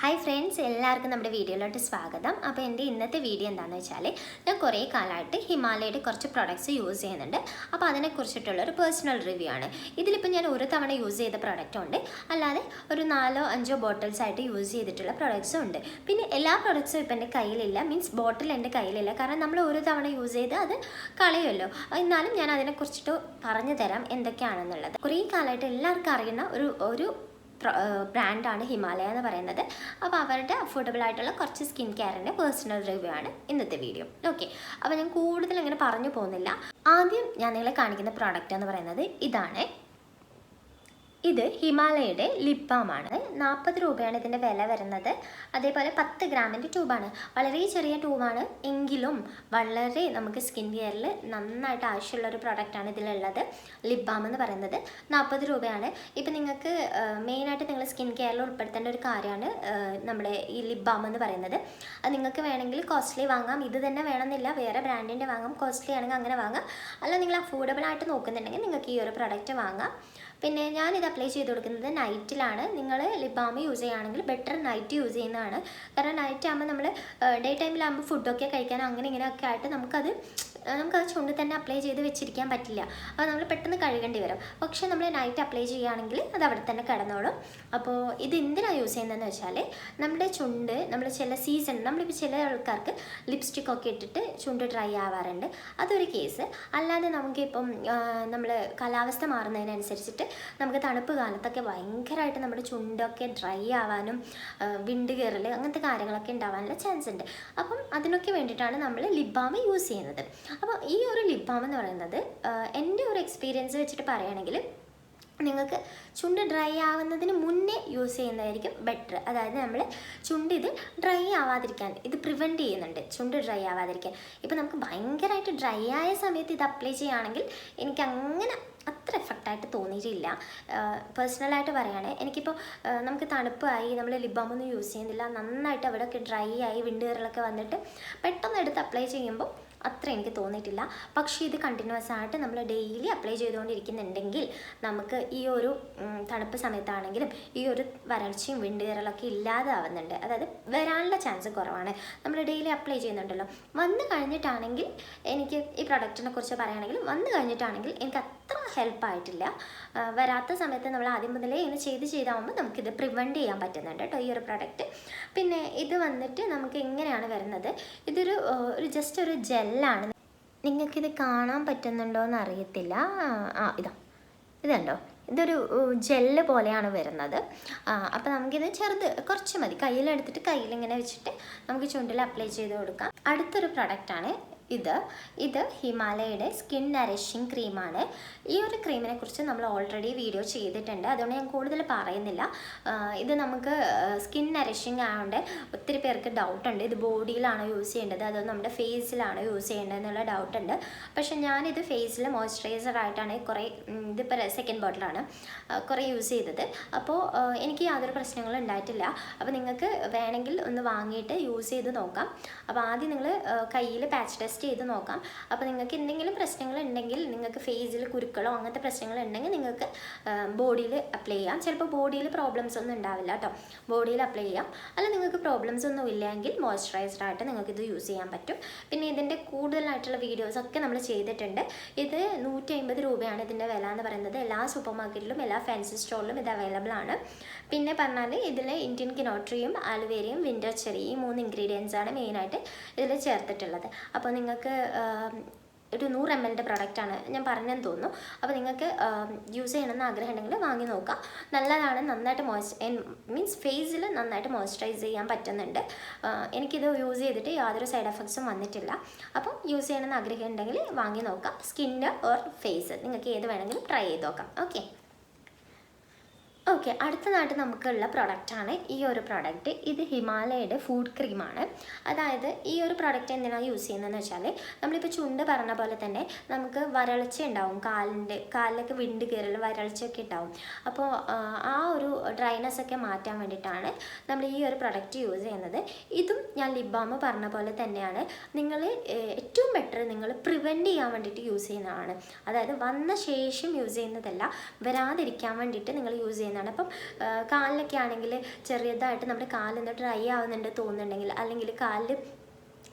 Hi friends എല്ലാവർക്കും നമ്മുടെ വീഡിയോയിലോട്ട് സ്വാഗതം. അപ്പോൾ എന്റെ ഇന്നത്തെ വീഡിയോ എന്താണെന്ന് വെച്ചാൽ ഞാൻ കുറേ കാലമായിട്ട് ഹിമാലയയുടെ കുറച്ച് പ്രോഡക്റ്റ്സ് യൂസ് ചെയ്യുന്നുണ്ട്. അപ്പോൾ അതിനെക്കുറിച്ചിട്ടുള്ള ഒരു പേഴ്സണൽ റിവ്യൂ ആണ്. ഇതിലിപ്പോൾ ഞാൻ ഒരു തവണ യൂസ് ചെയ്ത പ്രൊഡക്റ്റും ഉണ്ട്. അല്ലാതെ ഒരു നാലോ അഞ്ചോ ബോട്ടിൽസ് ആയിട്ട് യൂസ് ചെയ്തിട്ടുള്ള പ്രോഡക്റ്റ്സും ഉണ്ട്. പിന്നെ എല്ലാ പ്രോഡക്റ്റ്സും ഇപ്പം എന്റെ കയ്യിലില്ല. മീൻസ് ബോട്ടിൽ എന്റെ കയ്യിലില്ല. കാരണം നമ്മൾ ഒരു തവണ യൂസ് ചെയ്ത് അത് കളയുമല്ലോ. എന്നാലും ഞാൻ അതിനെക്കുറിച്ചിട്ട് പറഞ്ഞു തരാം എന്തൊക്കെയാണെന്നുള്ളത്. കുറേ കാലമായിട്ട് എല്ലാവർക്കും അറിയുന്ന ഒരു ഒരു ബ്രാൻഡാണ് ഹിമാലയ എന്ന് പറയുന്നത്. അപ്പോൾ അവരുടെ അഫോർഡബിൾ ആയിട്ടുള്ള കുറച്ച് സ്കിൻ കെയറിന്റെ പേഴ്സണൽ റിവ്യൂ ആണ് ഇന്നത്തെ വീഡിയോ ഓക്കെ അപ്പോൾ ഞാൻ കൂടുതൽ ഇങ്ങനെ പറഞ്ഞു പോകുന്നില്ല. ആദ്യം ഞാൻ നിങ്ങളെ കാണിക്കുന്ന പ്രോഡക്റ്റ് എന്ന് പറയുന്നത് ഇതാണ്. ഇത് ഹിമാലയയുടെ ലിപ് ബാമാണ് നാൽപ്പത് രൂപയാണ് ഇതിന്റെ വില വരുന്നത്. അതേപോലെ പത്ത് ഗ്രാമിന്റെ ട്യൂബാണ്. വളരെ ചെറിയ ട്യൂബാണ്. എങ്കിലും വളരെ നമുക്ക് സ്കിൻ കെയറിൽ നന്നായിട്ട് ആവശ്യമുള്ള ഒരു പ്രോഡക്റ്റാണ് ഇതിലുള്ളത്. ലിപ് ബാം എന്ന് പറയുന്നത്. നാൽപ്പത് രൂപയാണ്. ഇപ്പം നിങ്ങൾക്ക് മെയിനായിട്ട് നിങ്ങൾ സ്കിൻ കെയറിൽ ഉൾപ്പെടുത്തേണ്ട ഒരു കാര്യമാണ് നമ്മുടെ ഈ ലിപ് ബാം എന്ന് പറയുന്നത്. അത് നിങ്ങൾക്ക് വേണമെങ്കിൽ കോസ്റ്റ്ലി വാങ്ങാം. ഇത് തന്നെ വേണമെന്നില്ല. വേറെ ബ്രാൻഡിന്റെ വാങ്ങാം. കോസ്റ്റ്ലി ആണെങ്കിൽ അങ്ങനെ വാങ്ങാം. അല്ല നിങ്ങൾ അഫോർഡബിൾ ആയിട്ട് നോക്കുന്നുണ്ടെങ്കിൽ നിങ്ങൾക്ക് ഈ ഒരു പ്രൊഡക്റ്റ് വാങ്ങാം. പിന്നെ ഞാനിത് അപ്ലൈ ചെയ്ത് കൊടുക്കുന്നത് നൈറ്റിലാണ് നിങ്ങൾ ലിപ് ബാം യൂസ് ചെയ്യുകയാണെങ്കിൽ ബെറ്റർ നൈറ്റ് യൂസ് ചെയ്യുന്നതാണ്. കാരണം നൈറ്റ് ആകുമ്പോൾ നമ്മൾ ഡേ ടൈമിലാകുമ്പോൾ ഫുഡൊക്കെ കഴിക്കാൻ അങ്ങനെ ഇങ്ങനെയൊക്കെ ആയിട്ട് നമുക്കത് നമുക്കത് ചുണ്ടിൽ തന്നെ അപ്ലൈ ചെയ്ത് വെച്ചിരിക്കാൻ പറ്റില്ല. അപ്പോൾ നമ്മൾ പെട്ടെന്ന് കഴുകേണ്ടി വരും. പക്ഷേ നമ്മൾ നൈറ്റ് അപ്ലൈ ചെയ്യുകയാണെങ്കിൽ അത് അവിടെ തന്നെ കിടന്നോളും. അപ്പോൾ ഇത് എന്തിനാണ് യൂസ് ചെയ്യുന്നതെന്ന് വെച്ചാൽ നമ്മുടെ ചുണ്ട് നമ്മൾ ചില സീസൺ നമ്മളിപ്പോൾ ചില ആൾക്കാർക്ക് ലിപ്സ്റ്റിക് ഒക്കെ ഇട്ടിട്ട് ചുണ്ട് ഡ്രൈ ആവാറുണ്ട്. അതൊരു കേസ് അല്ലാതെ നമുക്കിപ്പം നമ്മൾ കാലാവസ്ഥ മാറുന്നതിനനുസരിച്ചിട്ട് നമുക്ക് തണുപ്പ് കാലത്തൊക്കെ ഭയങ്കരമായിട്ട് നമ്മുടെ ചുണ്ടൊക്കെ ഡ്രൈ ആവാനും വിണ്ട് കയറൽ അങ്ങനത്തെ കാര്യങ്ങളൊക്കെ ഉണ്ടാവാനുള്ള ചാൻസ് ഉണ്ട്. അപ്പം അതിനൊക്കെ വേണ്ടിയിട്ടാണ് നമ്മൾ ലിപ് ബാം യൂസ് ചെയ്യുന്നത്. അപ്പോൾ ഈ ഒരു ലിപ് ബാം എന്ന് പറയുന്നത് എന്റെ ഒരു എക്സ്പീരിയൻസ് വെച്ചിട്ട് പറയുകയാണെങ്കിൽ നിങ്ങൾക്ക് ചുണ്ട് ഡ്രൈ ആവുന്നതിന് മുന്നേ യൂസ് ചെയ്യുന്നതായിരിക്കും ബെറ്റർ അതായത് നമ്മൾ ചുണ്ട് ഇത് ഡ്രൈ ആവാതിരിക്കാൻ ഇത് പ്രിവെന്റ് ചെയ്യുന്നുണ്ട് ചുണ്ട് ഡ്രൈ ആവാതിരിക്കാൻ. ഇപ്പോൾ നമുക്ക് ഭയങ്കരമായിട്ട് ഡ്രൈ ആയ സമയത്ത് ഇത് അപ്ലൈ ചെയ്യുകയാണെങ്കിൽ എനിക്ക് അങ്ങനെ അത്ര എഫക്റ്റായിട്ട് തോന്നിയിട്ടില്ല. പേഴ്സണലായിട്ട് പറയുകയാണെ എനിക്കിപ്പോൾ നമുക്ക് തണുപ്പായി നമ്മൾ ലിബാമൊന്നും യൂസ് ചെയ്യുന്നില്ല നന്നായിട്ട് അവിടെയൊക്കെ ഡ്രൈ ആയി വിണ്ടുകയറലൊക്കെ വന്നിട്ട് പെട്ടെന്ന് എടുത്ത് അപ്ലൈ ചെയ്യുമ്പോൾ അത്ര എനിക്ക് തോന്നിയിട്ടില്ല. പക്ഷേ ഇത് കണ്ടിന്യൂസ് ആയിട്ട് നമ്മൾ ഡെയിലി അപ്ലൈ ചെയ്തുകൊണ്ടിരിക്കുന്നുണ്ടെങ്കിൽ നമുക്ക് ഈ ഒരു തണുപ്പ് സമയത്താണെങ്കിലും ഈ ഒരു വരൾച്ചയും വിണ്ടുകയറലൊക്കെ ഇല്ലാതാവുന്നുണ്ട്. അതായത് വരാനുള്ള ചാൻസ് കുറവാണ്. നമ്മൾ ഡെയിലി അപ്ലൈ ചെയ്യുന്നുണ്ടല്ലോ. വന്നു കഴിഞ്ഞിട്ടാണെങ്കിൽ എനിക്ക് ഈ പ്രൊഡക്റ്റിനെ കുറിച്ച് പറയുകയാണെങ്കിൽ വന്നു കഴിഞ്ഞിട്ടാണെങ്കിൽ എനിക്ക് അത്ര ഹെൽപ്പായിട്ടില്ല വരാത്ത സമയത്ത് നമ്മൾ ആദ്യം മുതലേ ഇങ്ങനെ ചെയ്ത് ചെയ്താകുമ്പോൾ നമുക്കിത് പ്രിവെന്റ് ചെയ്യാൻ പറ്റുന്നുണ്ട് കേട്ടോ ഈ ഒരു പ്രൊഡക്റ്റ് പിന്നെ ഇത് വന്നിട്ട് നമുക്ക് എങ്ങനെയാണ് വരുന്നത്? ഇതൊരു ഒരു ജസ്റ്റ് ഒരു ജെല്ലാണ് നിങ്ങൾക്കിത് കാണാൻ പറ്റുന്നുണ്ടോ എന്ന് അറിയത്തില്ല ആ ഇതാ. ഇതുണ്ടോ ഇതൊരു ജെല്ല് പോലെയാണ് വരുന്നത്. അപ്പോൾ നമുക്കിത് ചെറുത് കുറച്ച് മതി. കയ്യിലെടുത്തിട്ട് കയ്യിലിങ്ങനെ വെച്ചിട്ട് നമുക്ക് ചുണ്ടിൽ അപ്ലൈ ചെയ്ത് കൊടുക്കാം. അടുത്തൊരു പ്രൊഡക്റ്റാണ് ഇത്. ഇത് ഹിമാലയയുടെ സ്കിൻ നറിഷിങ് ക്രീമാണ്. ഈ ഒരു ക്രീമിനെ കുറിച്ച് നമ്മൾ ഓൾറെഡി വീഡിയോ ചെയ്തിട്ടുണ്ട്. അതുകൊണ്ട് ഞാൻ കൂടുതൽ പറയുന്നില്ല. ഇത് നമുക്ക് സ്കിൻ നറിഷിങ് ആയതുകൊണ്ട് ഒത്തിരി പേർക്ക് ഡൗട്ടുണ്ട് ഇത് ബോഡിയിലാണോ യൂസ് ചെയ്യേണ്ടത്? അതോ നമ്മുടെ ഫേസിലാണോ യൂസ് ചെയ്യേണ്ടത് എന്നുള്ള ഡൗട്ടുണ്ട് പക്ഷെ ഞാനിത് ഫേസിൽ മോയ്സ്ചറൈസർ ആയിട്ടാണ് കുറേ ഇതിപ്പോൾ സെക്കൻഡ് ബോട്ടിലാണ് കുറേ യൂസ് ചെയ്തത്. അപ്പോൾ എനിക്ക് യാതൊരു പ്രശ്നങ്ങളും ഉണ്ടായിട്ടില്ല. അപ്പോൾ നിങ്ങൾക്ക് വേണമെങ്കിൽ ഒന്ന് വാങ്ങിയിട്ട് യൂസ് ചെയ്ത് നോക്കാം. അപ്പോൾ ആദ്യം നിങ്ങൾ കയ്യിൽ പാച്ച് ടെസ്റ്റ് ചെയ്ത് നോക്കാം. അപ്പോൾ നിങ്ങൾക്ക് എന്തെങ്കിലും പ്രശ്നങ്ങൾ ഉണ്ടെങ്കിൽ നിങ്ങൾക്ക് ഫേസിൽ കുരുക്കളോ അങ്ങനത്തെ പ്രശ്നങ്ങൾ ഉണ്ടെങ്കിൽ നിങ്ങൾക്ക് ബോഡിയിൽ അപ്ലൈ ചെയ്യാം. ചിലപ്പോൾ ബോഡിയിൽ പ്രോബ്ലംസ് ഒന്നും ഉണ്ടാവില്ല കേട്ടോ ബോഡിയിൽ അപ്ലൈ ചെയ്യാം. അല്ല നിങ്ങൾക്ക് പ്രോബ്ലംസ് ഒന്നും ഇല്ലെങ്കിൽ മോയ്സ്ചറൈസ്ഡ് ആയിട്ട് നിങ്ങൾക്ക് ഇത് യൂസ് ചെയ്യാൻ പറ്റും. പിന്നെ ഇതിന്റെ കൂടുതലായിട്ടുള്ള വീഡിയോസ് ഒക്കെ നമ്മൾ ചെയ്തിട്ടുണ്ട്. ഇത് നൂറ്റി അമ്പത് രൂപയാണ് ഇതിന്റെ വില എന്ന് പറയുന്നത്. എല്ലാ സൂപ്പർ മാർക്കറ്റിലും എല്ലാ ഫാൻസി സ്റ്റോറിലും ഇത് അവൈലബിൾ ആണ്. പിന്നെ പറഞ്ഞാൽ ഇതിൽ ഇന്ത്യൻ കിനോട്രിയും ആലുവേരയും വിൻഡർ ചെറിയും മൂന്ന് ഇൻഗ്രീഡിയൻസ് ആണ് മെയിനായിട്ട് ഇതിൽ ചേർത്തിട്ടുള്ളത്. അപ്പോൾ നിങ്ങൾക്ക് ഒരു നൂറ് എം എല്ലിന്റെ പ്രൊഡക്റ്റാണ് ഞാൻ പറഞ്ഞെന്ന് തോന്നുന്നു. അപ്പോൾ നിങ്ങൾക്ക് യൂസ് ചെയ്യണമെന്ന് ആഗ്രഹം ഉണ്ടെങ്കിൽ വാങ്ങി നോക്കാം. നല്ലതാണ് നന്നായിട്ട് മോയ്സ് മീൻസ് ഫേസിൽ നന്നായിട്ട് മോയ്സ്ചറൈസ് ചെയ്യാൻ പറ്റുന്നുണ്ട്. എനിക്കിത് യൂസ് ചെയ്തിട്ട് യാതൊരു സൈഡ് എഫക്ട്സും വന്നിട്ടില്ല. അപ്പം യൂസ് ചെയ്യണമെന്ന് ആഗ്രഹം ഉണ്ടെങ്കിൽ വാങ്ങി നോക്കാം. സ്കിന്ന് ഓർ ഫേസ് നിങ്ങൾക്ക് ഏത് വേണമെങ്കിലും ട്രൈ ചെയ്ത് നോക്കാം. ഓക്കെ ഓക്കെ നാട്ട് നമുക്കുള്ള പ്രൊഡക്റ്റാണ് ഈ ഒരു പ്രൊഡക്റ്റ് ഇത് ഹിമാലയയുടെ ഫുഡ് ക്രീമാണ് അതായത് ഈ ഒരു പ്രൊഡക്റ്റ് എന്തിനാണ് യൂസ് ചെയ്യുന്നതെന്ന് വെച്ചാൽ നമ്മളിപ്പോൾ ചുണ്ട് പറഞ്ഞ പോലെ തന്നെ നമുക്ക് വരൾച്ച ഉണ്ടാവും. കാലിന്റെ കാലിലൊക്കെ വിണ്ട് കയറൽ വരൾച്ചയൊക്കെ ഉണ്ടാവും. അപ്പോൾ ആ ഒരു ഡ്രൈനെസ് ഒക്കെ മാറ്റാൻ വേണ്ടിയിട്ടാണ് നമ്മൾ ഈ ഒരു പ്രൊഡക്റ്റ് യൂസ് ചെയ്യുന്നത്. ഇതും ഞാൻ ലിബാമ് പറഞ്ഞ പോലെ തന്നെയാണ്. നിങ്ങൾ ഏറ്റവും ബെറ്റർ നിങ്ങൾ പ്രിവെന്റ് ചെയ്യാൻ വേണ്ടിയിട്ട് യൂസ് ചെയ്യുന്നതാണ്. അതായത് വന്ന ശേഷം യൂസ് ചെയ്യുന്നതല്ല വരാതിരിക്കാൻ വേണ്ടിയിട്ട് നിങ്ങൾ യൂസ് ചെയ്യുന്ന ചെയ്യുന്നതാണ്. അപ്പം കാലിലൊക്കെ ആണെങ്കിൽ ചെറിയതായിട്ട് നമ്മുടെ കാലൊന്ന് ഡ്രൈ ആവുന്നുണ്ട് തോന്നുന്നുണ്ടെങ്കിൽ അല്ലെങ്കിൽ കാലിൽ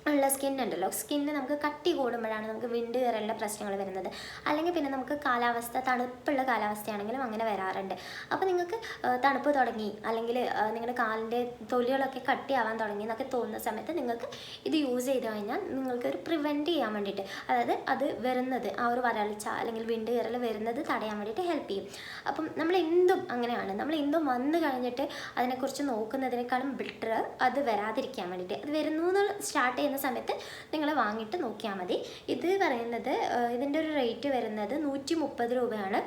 ഉള്ള സ്കിൻ ഉണ്ടല്ലോ സ്കിന്ന് നമുക്ക് കട്ടി കൂടുമ്പോഴാണ് നമുക്ക് വിണ്ട് കയറുള്ള പ്രശ്നങ്ങൾ വരുന്നത്. അല്ലെങ്കിൽ പിന്നെ നമുക്ക് കാലാവസ്ഥ തണുപ്പുള്ള കാലാവസ്ഥയാണെങ്കിലും അങ്ങനെ വരാറുണ്ട്. അപ്പോൾ നിങ്ങൾക്ക് തണുപ്പ് തുടങ്ങി അല്ലെങ്കിൽ നിങ്ങളുടെ കാലിന്റെ തൊലികളൊക്കെ കട്ടിയാവാൻ തുടങ്ങി എന്നൊക്കെ തോന്നുന്ന സമയത്ത് നിങ്ങൾക്ക് ഇത് യൂസ് ചെയ്ത് കഴിഞ്ഞാൽ നിങ്ങൾക്ക് ഒരു പ്രിവെന്റ് ചെയ്യാൻ വേണ്ടിയിട്ട് അതായത് അത് വരുന്നത് ആ ഒരു വരൾച്ച അല്ലെങ്കിൽ വിണ്ട് കയറൽ വരുന്നത് തടയാൻ വേണ്ടിയിട്ട് ഹെൽപ്പ് ചെയ്യും. അപ്പം നമ്മൾ എന്തും അങ്ങനെയാണ്. നമ്മൾ എന്തും വന്നു കഴിഞ്ഞിട്ട് അതിനെക്കുറിച്ച് നോക്കുന്നതിനേക്കാളും ബെറ്റർ അത് വരാതിരിക്കാൻ വേണ്ടിയിട്ട്. അത് വരുന്നു എന്ന് സ്റ്റാർട്ട് ചെയ്യുന്ന സമയത്ത് നിങ്ങൾ വാങ്ങിയിട്ട് നോക്കിയാൽ മതി. ഇത് പറയുന്നത് ഇതിന്റെ ഒരു റേറ്റ് വരുന്നത് നൂറ്റി മുപ്പത് രൂപയാണ്.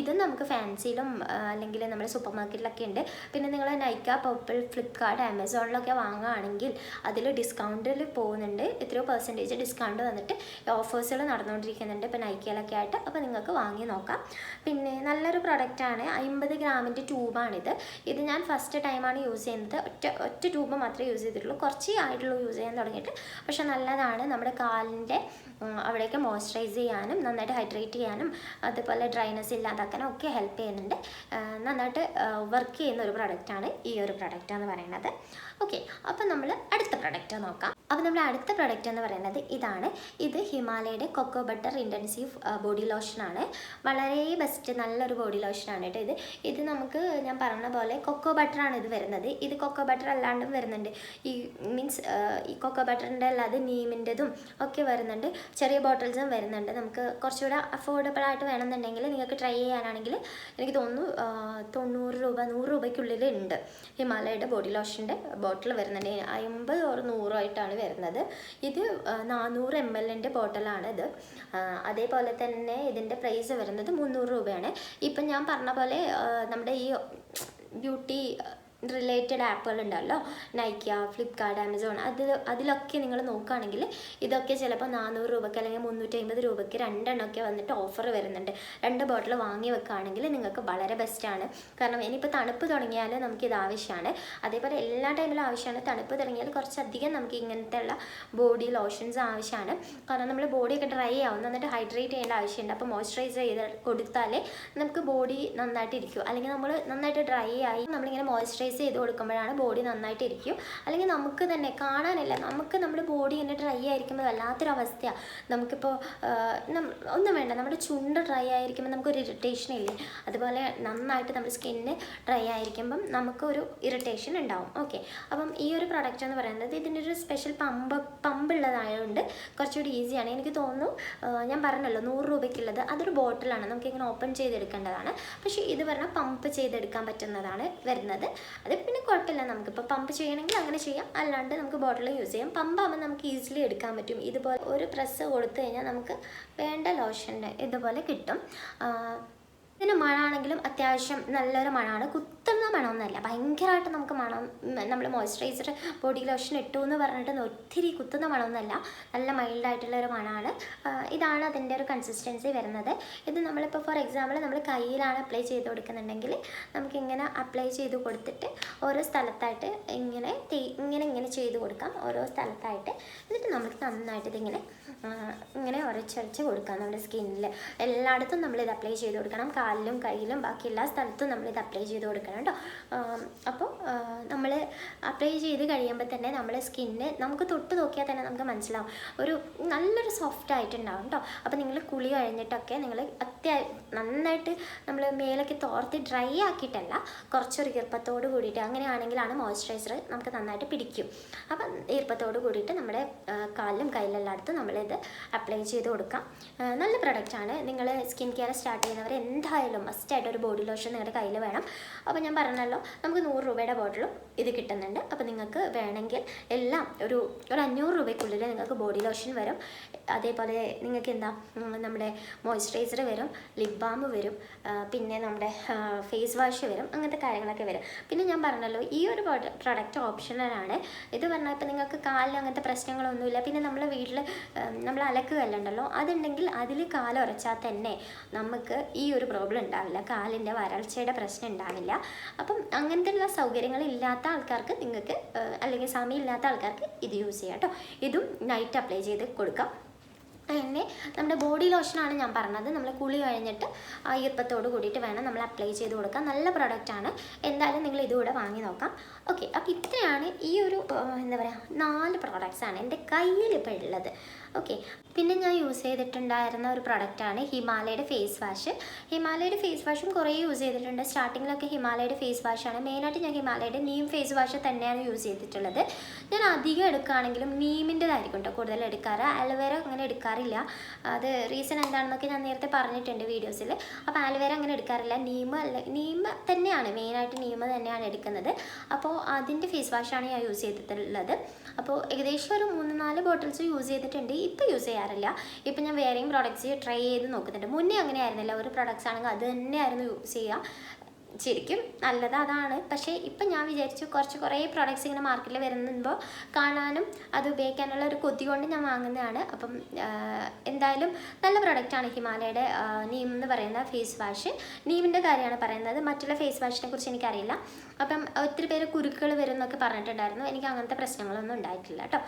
ഇത് നമുക്ക് ഫാൻസിയിലും അല്ലെങ്കിൽ നമ്മുടെ സൂപ്പർ മാർക്കറ്റിലൊക്കെ ഉണ്ട്. പിന്നെ നിങ്ങൾ നൈക്ക പർപ്പിൾ ഫ്ലിപ്കാർട്ട് ആമസോണിലൊക്കെ വാങ്ങുകയാണെങ്കിൽ അതിൽ ഡിസ്കൗണ്ടിൽ പോകുന്നുണ്ട്. എത്രയോ പെർസെന്റേജ് ഡിസ്കൗണ്ട് വന്നിട്ട് ഓഫേഴ്സുകൾ നടന്നുകൊണ്ടിരിക്കുന്നുണ്ട് ഇപ്പോൾ നൈക്കയിലൊക്കെ ആയിട്ട്. അപ്പോൾ നിങ്ങൾക്ക് വാങ്ങി നോക്കാം. പിന്നെ നല്ലൊരു പ്രൊഡക്റ്റാണ്. അമ്പത് ഗ്രാമിന്റെ ട്യൂബാണിത്. ഇത് ഞാൻ ഫസ്റ്റ് ടൈമാണ് യൂസ് ചെയ്യുന്നത്. ഒറ്റ ഒറ്റ ട്യൂബ് മാത്രമേ യൂസ് ചെയ്തിട്ടുള്ളൂ. കുറച്ച് ആയിട്ടുള്ളൂ യൂസ് ചെയ്യാൻ തുടങ്ങിയിട്ട്. പക്ഷെ നല്ലതാണ് നമ്മുടെ കാലിന്റെ അവിടേക്ക് മോയ്സ്ചറൈസ് ചെയ്യാനും നന്നായിട്ട് ഹൈഡ്രേറ്റ് ചെയ്യാനും അതുപോലെ ഡ്രൈനസ് ഇല്ലാതാക്കാനും ഒക്കെ ഹെൽപ്പ് ചെയ്യുന്നുണ്ട്. നന്നായിട്ട് വർക്ക് ചെയ്യുന്ന ഒരു പ്രൊഡക്റ്റാണ് ഈ ഒരു പ്രൊഡക്റ്റ് എന്ന് പറയുന്നത്. ഓക്കെ അപ്പോൾ നമ്മൾ അടുത്ത പ്രൊഡക്റ്റ് നോക്കാം. അപ്പോൾ നമ്മുടെ അടുത്ത പ്രൊഡക്റ്റ് എന്ന് പറയുന്നത് ഇതാണ്. ഇത് ഹിമാലയയുടെ കൊക്കോ ബട്ടർ ഇന്റൻസീവ് ബോഡി ലോഷനാണ് വളരെ ബെസ്റ്റ് നല്ലൊരു ബോഡി ലോഷനാണ് കേട്ടോ ഇത്. ഇത് നമുക്ക് ഞാൻ പറഞ്ഞ പോലെ കൊക്കോ ബട്ടറാണ് ഇത് വരുന്നത്. ഇത് കൊക്കോ ബട്ടർ അല്ലാണ്ടും വരുന്നുണ്ട്. ഈ മീൻസ് ഈ കൊക്കോ ബട്ടറിന്റെ അല്ലാതെ നീമിന്റെതും ഒക്കെ വരുന്നുണ്ട്. ചെറിയ ബോട്ടിൽസും വരുന്നുണ്ട്. നമുക്ക് കുറച്ചുകൂടെ അഫോർഡബിൾ ആയിട്ട് വേണമെന്നുണ്ടെങ്കിൽ നിങ്ങൾക്ക് ട്രൈ ചെയ്യാനാണെങ്കിൽ എനിക്ക് തോന്നുന്നു തൊണ്ണൂറ് രൂപ നൂറ് രൂപയ്ക്കുള്ളിൽ ഉണ്ട്. ഹിമാലയയുടെ ബോഡി ലോഷന്റെ ബോട്ടിൽ വരുന്നുണ്ട്. അമ്പത് ഓർ നൂറായിട്ടാണ് വരുന്നത്. ഇത് നാനൂറ് എം എല്ലിന്റെ ബോട്ടിലാണ് ഇത്. അതേപോലെ തന്നെ ഇതിന്റെ പ്രൈസ് വരുന്നത് മുന്നൂറ് രൂപയാണ്. ഇപ്പം ഞാൻ പറഞ്ഞ പോലെ നമ്മുടെ ഈ ബ്യൂട്ടി റിലേറ്റഡ് ആപ്പുകൾ ഉണ്ടല്ലോ നൈക്ക ഫ്ലിപ്കാർട്ട് ആമസോൺ അതിൽ അതിലൊക്കെ നിങ്ങൾ നോക്കുകയാണെങ്കിൽ ഇതൊക്കെ ചിലപ്പോൾ നാനൂറ് രൂപയ്ക്ക് അല്ലെങ്കിൽ മുന്നൂറ്റി അമ്പത് രൂപയ്ക്ക് രണ്ടെണ്ണമൊക്കെ വന്നിട്ട് ഓഫർ വരുന്നുണ്ട്. രണ്ട് ബോട്ടിൽ വാങ്ങി വെക്കുകയാണെങ്കിൽ നിങ്ങൾക്ക് വളരെ ബെസ്റ്റാണ് കാരണം ഇനിയിപ്പോൾ തണുപ്പ് തുടങ്ങിയാൽ നമുക്കിത് ആവശ്യമാണ്. അതേപോലെ എല്ലാ ടൈമിലും ആവശ്യമാണ്. തണുപ്പ് തുടങ്ങിയാൽ കുറച്ചധികം നമുക്ക് ഇങ്ങനത്തെ ഉള്ള ബോഡി ലോഷൻസ് ആവശ്യമാണ്. കാരണം നമ്മൾ ബോഡിയൊക്കെ ഡ്രൈ ആവും എന്നിട്ട് ഹൈഡ്രേറ്റ് ചെയ്യേണ്ട ആവശ്യമുണ്ട്. അപ്പോൾ മോയ്സ്ചറൈസ് ചെയ്ത് കൊടുത്താലേ നമുക്ക് ബോഡി നന്നായിട്ട് ഇരിക്കും അല്ലെങ്കിൽ നമ്മൾ നന്നായിട്ട് ഡ്രൈ ആയി നമ്മളിങ്ങനെ മോയ്സ്ചറൈസ് ചെയ്ത് കൊടുക്കുമ്പോഴാണ് ബോഡി നന്നായിട്ട് ഇരിക്കും അല്ലെങ്കിൽ നമുക്ക് തന്നെ കാണാനല്ല. നമുക്ക് നമ്മുടെ ബോഡി ഇങ്ങനെ ഡ്രൈ ആയിരിക്കുമ്പോൾ വല്ലാത്തൊരവസ്ഥയാണ് നമുക്കിപ്പോൾ ഒന്നും വേണ്ട. നമ്മുടെ ചുണ്ട് ഡ്രൈ ആയിരിക്കുമ്പോൾ നമുക്കൊരു ഇറിറ്റേഷൻ ഇല്ലേ? അതുപോലെ നന്നായിട്ട് നമ്മുടെ സ്കിന്ന് ഡ്രൈ ആയിരിക്കുമ്പം നമുക്കൊരു ഇറിറ്റേഷൻ ഉണ്ടാവും. ഓക്കെ അപ്പം ഈ ഒരു പ്രൊഡക്റ്റ് എന്ന് പറയുന്നത് ഇതിന്റെ ഒരു സ്പെഷ്യൽ പമ്പ് പമ്പുള്ളതായതുകൊണ്ട് കുറച്ചുകൂടി ഈസിയാണ് എനിക്ക് തോന്നുന്നു ഞാൻ പറഞ്ഞല്ലോ നൂറ് രൂപയ്ക്കുള്ളത് അതൊരു ബോട്ടിലാണ് നമുക്കിങ്ങനെ ഓപ്പൺ ചെയ്തെടുക്കേണ്ടതാണ്. പക്ഷേ ഇത് പറഞ്ഞാൽ പമ്പ് ചെയ്തെടുക്കാൻ പറ്റുന്നതാണ് വരുന്നത്. അത് പിന്നെ കുഴപ്പമില്ല. നമുക്കിപ്പോൾ പമ്പ് ചെയ്യണമെങ്കിൽ അങ്ങനെ ചെയ്യാം. അല്ലാണ്ട് നമുക്ക് ബോട്ടിൽ യൂസ് ചെയ്യാം. പമ്പാകുമ്പോൾ നമുക്ക് ഈസിലി എടുക്കാൻ പറ്റും. ഇതുപോലെ ഒരു പ്രസ് കൊടുത്തു കഴിഞ്ഞാൽ നമുക്ക് വേണ്ട ലോഷന്റെ ഇതുപോലെ കിട്ടും. ആ, മഴ മണമാണെങ്കിലും അത്യാവശ്യം നല്ലൊരു മണമാണ് കുത്തുന്ന മണമൊന്നുമല്ല. ഭയങ്കരമായിട്ട് നമുക്ക് മണം നമ്മൾ മോയ്സ്ചറൈസർ ബോഡി ലോഷൻ ഇട്ടു എന്ന് പറഞ്ഞിട്ട് ഒത്തിരി കുത്തുന്ന മണമൊന്നുമല്ല. നല്ല മൈൽഡായിട്ടുള്ള ഒരു മണമാണ് ഇതാണ് അതിന്റെ ഒരു കൺസിസ്റ്റൻസി വരുന്നത്. ഇത് നമ്മളിപ്പോൾ ഫോർ എക്സാമ്പിൾ നമ്മൾ കയ്യിലാണ് അപ്ലൈ ചെയ്ത് കൊടുക്കുന്നുണ്ടെങ്കിൽ നമുക്കിങ്ങനെ അപ്ലൈ ചെയ്ത് കൊടുത്തിട്ട് ഓരോ സ്ഥലത്തായിട്ട് ഇങ്ങനെ ഇങ്ങനെ ഇങ്ങനെ ചെയ്ത് കൊടുക്കാം. ഓരോ സ്ഥലത്തായിട്ട്. എന്നിട്ട് നമുക്ക് നന്നായിട്ട് ഇതിങ്ങനെ ഇങ്ങനെ ഉരച്ചരച്ച് കൊടുക്കാം നമ്മുടെ സ്കിന്നിൽ എല്ലായിടത്തും നമ്മളിത് അപ്ലൈ ചെയ്ത് കൊടുക്കണം. കാലിലും കയ്യിലും ബാക്കി എല്ലാ സ്ഥലത്തും നമ്മളിത് അപ്ലൈ ചെയ്ത് കൊടുക്കണം കേട്ടോ. അപ്പോൾ നമ്മൾ അപ്ലൈ ചെയ്ത് കഴിയുമ്പോൾ തന്നെ നമ്മുടെ സ്കിന്ന് നമുക്ക് തൊട്ട് നോക്കിയാൽ തന്നെ നമുക്ക് മനസ്സിലാവും. ഒരു നല്ലൊരു സോഫ്റ്റ് ആയിട്ടുണ്ടാവും കേട്ടോ. അപ്പോൾ നിങ്ങൾ കുളി കഴിഞ്ഞിട്ടൊക്കെ നിങ്ങൾ അത്യാ നന്നായിട്ട് നമ്മൾ മേലൊക്കെ തോർത്ത് ഡ്രൈ ആക്കിയിട്ടല്ല കുറച്ചൊരു ഈർപ്പത്തോട് കൂടിയിട്ട് അങ്ങനെയാണെങ്കിലാണ് മോയ്സ്ചറൈസർ നമുക്ക് നന്നായിട്ട് പിടിക്കും. അപ്പം ഈർപ്പത്തോട് കൂടിയിട്ട് നമ്മുടെ കാലിലും കയ്യിലെല്ലായിടത്തും നമ്മളിത് അപ്ലൈ ചെയ്ത് കൊടുക്കാം. നല്ല നല്ല പ്രൊഡക്റ്റാണ് നിങ്ങൾ സ്കിൻ കെയർ സ്റ്റാർട്ട് ചെയ്യുന്നവർ എന്തായാലും മസ്റ്റായിട്ട് ഒരു ബോഡി ലോഷൻ നിങ്ങളുടെ കയ്യിൽ വേണം. അപ്പോൾ ഞാൻ പറഞ്ഞല്ലോ നമുക്ക് നൂറ് രൂപയുടെ ബോട്ടിലും ഇത് കിട്ടുന്നുണ്ട്. അപ്പോൾ നിങ്ങൾക്ക് വേണമെങ്കിൽ എല്ലാം ഒരു ഒരു അഞ്ഞൂറ് രൂപയ്ക്കുള്ളിൽ നിങ്ങൾക്ക് ബോഡി ലോഷൻ വരും. അതേപോലെ നിങ്ങൾക്ക് എന്താ നമ്മുടെ മോയ്സ്ചറൈസർ വരും ലിപ് ബാം വരും പിന്നെ നമ്മുടെ ഫേസ് വാഷ് വരും അങ്ങനത്തെ കാര്യങ്ങളൊക്കെ വരും. പിന്നെ ഞാൻ പറഞ്ഞല്ലോ ഈ ഒരു പ്രൊഡക്റ്റ് ഓപ്ഷണലാണ് ഇത് പറഞ്ഞാൽ ഇപ്പം നിങ്ങൾക്ക് കാലിൽ അങ്ങനത്തെ പ്രശ്നങ്ങളൊന്നുമില്ല. പിന്നെ നമ്മൾ വീട്ടിൽ നമ്മൾ അലക്കുകല്ലുണ്ടല്ലോ അതുണ്ടെങ്കിൽ അതിൽ കാലുറച്ചാൽ തന്നെ നമുക്ക് ഈ ഒരു പ്രോബ്ലം ഉണ്ടാവില്ല. കാലിന്റെ വരൾച്ചയുടെ പ്രശ്നം ഉണ്ടാവില്ല. അപ്പം അങ്ങനത്തെയുള്ള സൗകര്യങ്ങൾ ഇല്ലാത്ത ആൾക്കാർക്ക് നിങ്ങൾക്ക് അല്ലെങ്കിൽ സമയമില്ലാത്ത ആൾക്കാർക്ക് ഇത് യൂസ് ചെയ്യാം കേട്ടോ ഇതും നൈറ്റ് അപ്ലൈ ചെയ്ത് കൊടുക്കാം. പിന്നെ നമ്മുടെ ബോഡി ലോഷനാണ് ഞാൻ പറഞ്ഞത്. നമ്മൾ കുളി കഴിഞ്ഞിട്ട് ഈർപ്പത്തോട് കൂടിയിട്ട് വേണം നമ്മൾ അപ്ലൈ ചെയ്ത് കൊടുക്കാൻ. നല്ല പ്രൊഡക്റ്റാണ് എന്തായാലും നിങ്ങൾ ഇതുകൂടെ വാങ്ങി നോക്കാം. ഓക്കെ അപ്പോൾ ഇത്രയാണ് ഈ ഒരു എന്താ പറയുക നാല് പ്രോഡക്റ്റ്സാണ് എന്റെ കയ്യിൽ ഇപ്പോൾ ഉള്ളത്. ഓക്കെ പിന്നെ ഞാൻ യൂസ് ചെയ്തിട്ടുണ്ടായിരുന്ന ഒരു പ്രൊഡക്റ്റാണ് ഹിമാലയയുടെ ഫേസ് വാഷ് ഹിമാലയയുടെ ഫേസ് വാഷും കുറേ യൂസ് ചെയ്തിട്ടുണ്ട്. സ്റ്റാർട്ടിങ്ങിലൊക്കെ ഹിമാലയയുടെ ഫേസ് വാഷാണ് മെയിനായിട്ട് ഞാൻ ഹിമാലയയുടെ നീം ഫേസ് വാഷ് തന്നെയാണ് യൂസ് ചെയ്തിട്ടുള്ളത്. ഞാൻ അധികം എടുക്കുകയാണെങ്കിലും നീമിന്റെതായിരിക്കും കേട്ടോ കൂടുതൽ എടുക്കാറ്. അലോവേര അങ്ങനെ എടുക്കാറില്ല. അത് റീസൺ എന്താണെന്നൊക്കെ ഞാൻ നേരത്തെ പറഞ്ഞിട്ടുണ്ട് വീഡിയോസിൽ അപ്പോൾ അലോവേര അങ്ങനെ എടുക്കാറില്ല. നീം അല്ല നീം തന്നെയാണ്. മെയിനായിട്ട് നീം തന്നെയാണ് എടുക്കുന്നത്. അപ്പോൾ അതിന്റെ ഫേസ് വാഷാണ് ഞാൻ യൂസ് ചെയ്തിട്ടുള്ളത്. അപ്പോൾ ഏകദേശം ഒരു മൂന്ന് നാല് ബോട്ടിൽസ് യൂസ് ചെയ്തിട്ടുണ്ട്. ഇപ്പോൾ യൂസ് ചെയ്യാറില്ല. ഇപ്പം ഞാൻ വേറെയും പ്രോഡക്റ്റ്സ് ട്രൈ ചെയ്ത് നോക്കുന്നുണ്ട്. മുന്നേ അങ്ങനെ ആയിരുന്നില്ല ഒരു പ്രോഡക്റ്റ്സ് ആണെങ്കിൽ അത് തന്നെയായിരുന്നു യൂസ് ചെയ്യുക. ശരിക്കും നല്ലത് അതാണ്. പക്ഷേ ഇപ്പം ഞാൻ വിചാരിച്ചു കുറച്ച് കുറേ പ്രോഡക്റ്റ്സ് ഇങ്ങനെ മാർക്കറ്റിൽ വരുമ്പോൾ കാണാനും അത് ഉപയോഗിക്കാനുള്ള ഒരു കൊതി കൊണ്ട് ഞാൻ വാങ്ങുന്നതാണ്. അപ്പം എന്തായാലും നല്ല പ്രോഡക്റ്റാണ് ഹിമാലയയുടെ നീം എന്ന് പറയുന്ന ഫേസ് വാഷ് നീമിന്റെ കാര്യമാണ് പറയുന്നത്. മറ്റുള്ള ഫേസ് വാഷിനെ കുറിച്ച് എനിക്കറിയില്ല. അപ്പം ഒത്തിരി പേര് കുരുക്കൾ വരും എന്നൊക്കെ പറഞ്ഞിട്ടുണ്ടായിരുന്നു. എനിക്ക് അങ്ങനത്തെ പ്രശ്നങ്ങളൊന്നും ഉണ്ടായിട്ടില്ല കേട്ടോ.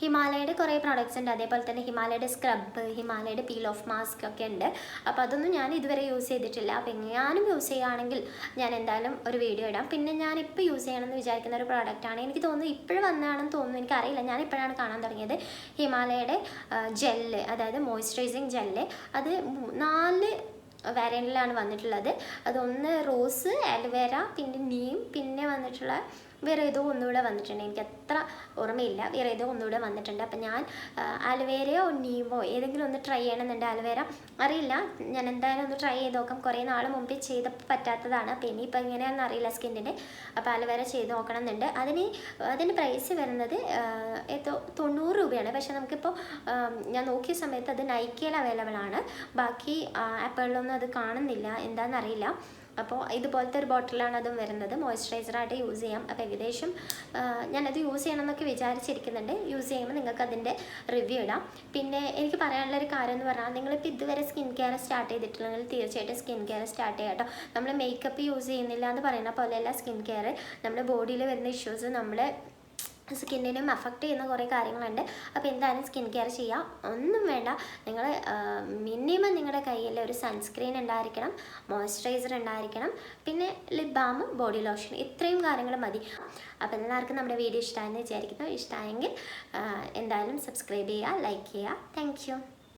ഹിമാലയയുടെ കുറേ പ്രോഡക്റ്റ്സ് ഉണ്ട്. അതേപോലെ തന്നെ ഹിമാലയയുടെ സ്ക്രബ് ഹിമാലയയുടെ പീൽ ഓഫ് മാസ്ക് ഒക്കെ ഉണ്ട്. അപ്പോൾ അതൊന്നും ഞാൻ ഇതുവരെ യൂസ് ചെയ്തിട്ടില്ല. അപ്പോൾ എങ്ങനെയാനും യൂസ് ചെയ്യുകയാണെങ്കിൽ ഞാൻ എന്തായാലും ഒരു വീഡിയോ ഇടാം. പിന്നെ ഞാൻ ഇപ്പോൾ യൂസ് ചെയ്യണമെന്ന് വിചാരിക്കുന്ന ഒരു പ്രോഡക്റ്റാണ് എനിക്ക് തോന്നുന്നു ഇപ്പോഴും വന്നതാണെന്ന് തോന്നുന്നു. എനിക്കറിയില്ല ഞാൻ ഇപ്പോഴാണ് കാണാൻ തുടങ്ങിയത്. ഹിമാലയയുടെ ജെല്ല് അതായത് മോയ്സ്ചറൈസിങ് ജെല്ല് അത് നാല് വേരിയന്റിലാണ് വന്നിട്ടുള്ളത്. അതൊന്ന് റോസ് അലോവേര പിന്നെ നീം പിന്നെ വന്നിട്ടുള്ള വേറെ ഏതോ ഒന്നുകൂടെ വന്നിട്ടുണ്ട്. എനിക്ക് അത്ര ഓർമ്മയില്ല. വേറെ ഏതോ ഒന്നുകൂടെ വന്നിട്ടുണ്ട്. അപ്പം ഞാൻ അലവേരയോ നീമോ ഏതെങ്കിലും ഒന്ന് ട്രൈ ചെയ്യണമെന്നുണ്ട് അലവേര അറിയില്ല. ഞാൻ എന്തായാലും ഒന്ന് ട്രൈ ചെയ്ത് നോക്കാം. കുറേ നാൾ മുമ്പേ ചെയ്തപ്പോൾ പറ്റാത്തതാണ്. അപ്പം ഇനിയിപ്പോൾ എങ്ങനെയാണെന്ന് അറിയില്ല സ്കിന്നിന്റെ അപ്പോൾ അലവേര ചെയ്ത് നോക്കണം എന്നുണ്ട് അതിന് അതിന്റെ പ്രൈസ് വരുന്നത് ഏതോ തൊണ്ണൂറ് രൂപയാണ്. പക്ഷേ നമുക്കിപ്പോൾ ഞാൻ നോക്കിയ സമയത്ത് അത് നൈക്കയിൽ അവൈലബിൾ ആണ്. ബാക്കി ആപ്പുകളിലൊന്നും അത് കാണുന്നില്ല. എന്താണെന്നറിയില്ല അപ്പോൾ ഇതുപോലത്തെ ഒരു ബോട്ടിലാണ് അതും വരുന്നത്. മോയ്സ്ചറൈസറായിട്ട് യൂസ് ചെയ്യാം. അപ്പോൾ ഏകദേശം ഞാനത് യൂസ് ചെയ്യണം എന്നൊക്കെ വിചാരിച്ചിരിക്കുന്നുണ്ട്. യൂസ് ചെയ്യുമ്പോൾ നിങ്ങൾക്ക് അതിന്റെ റിവ്യൂ ഇടാം. പിന്നെ എനിക്ക് പറയാനുള്ള ഒരു കാര്യം എന്ന് പറഞ്ഞാൽ നിങ്ങളിപ്പോൾ ഇതുവരെ സ്കിൻ കെയർ സ്റ്റാർട്ട് ചെയ്തിട്ടില്ലെങ്കിൽ തീർച്ചയായിട്ടും സ്കിൻ കെയർ സ്റ്റാർട്ട് ചെയ്യാം കേട്ടോ. നമ്മൾ മേക്കപ്പ് യൂസ് ചെയ്യുന്നില്ല എന്ന് പറയുന്ന പോലെയല്ല സ്കിൻ കെയർ. നമ്മുടെ ബോഡിയിൽ വരുന്ന ഇഷ്യൂസ് നമ്മുടെ സ്കിന്നിനും അഫക്റ്റ് ചെയ്യുന്ന കുറേ കാര്യങ്ങളുണ്ട്. അപ്പോൾ എന്തായാലും സ്കിൻ കെയർ ചെയ്യാം. ഒന്നും വേണ്ട. നിങ്ങൾ മിനിമം നിങ്ങളുടെ കയ്യിൽ ഒരു സൺസ്ക്രീൻ ഉണ്ടായിരിക്കണം മോയ്സ്ചറൈസർ ഉണ്ടായിരിക്കണം പിന്നെ ലിപ് ബാം ബോഡി ലോഷൻ ഇത്രയും കാര്യങ്ങൾ മതി. അപ്പോൾ എല്ലാവർക്കും നമ്മുടെ വീഡിയോ ഇഷ്ടമായെന്ന് വിചാരിക്കുന്നു. ഇഷ്ടമായെങ്കിൽ എന്തായാലും സബ്സ്ക്രൈബ് ചെയ്യുക ലൈക്ക് ചെയ്യുക. താങ്ക്